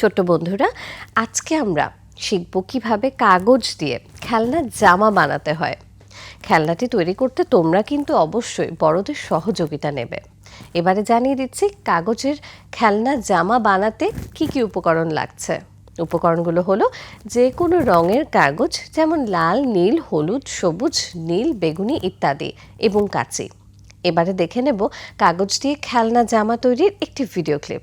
ছোট্ট বন্ধুরা, আজকে আমরা শিখব কীভাবে কাগজ দিয়ে খেলনা জামা বানাতে হয়। খেলনাটি তৈরি করতে তোমরা কিন্তু অবশ্যই বড়দের সহযোগিতা নেবে। এবারে জানিয়ে দিচ্ছি, কাগজের খেলনা জামা বানাতে কি কি উপকরণ লাগছে। উপকরণগুলো হলো যে কোনো রঙের কাগজ, যেমন লাল, নীল, হলুদ, সবুজ, নীল, বেগুনি ইত্যাদি এবং কাঁচি। এবারে দেখে নেব কাগজ দিয়ে খেলনা জামা তৈরির একটি ভিডিও ক্লিপ।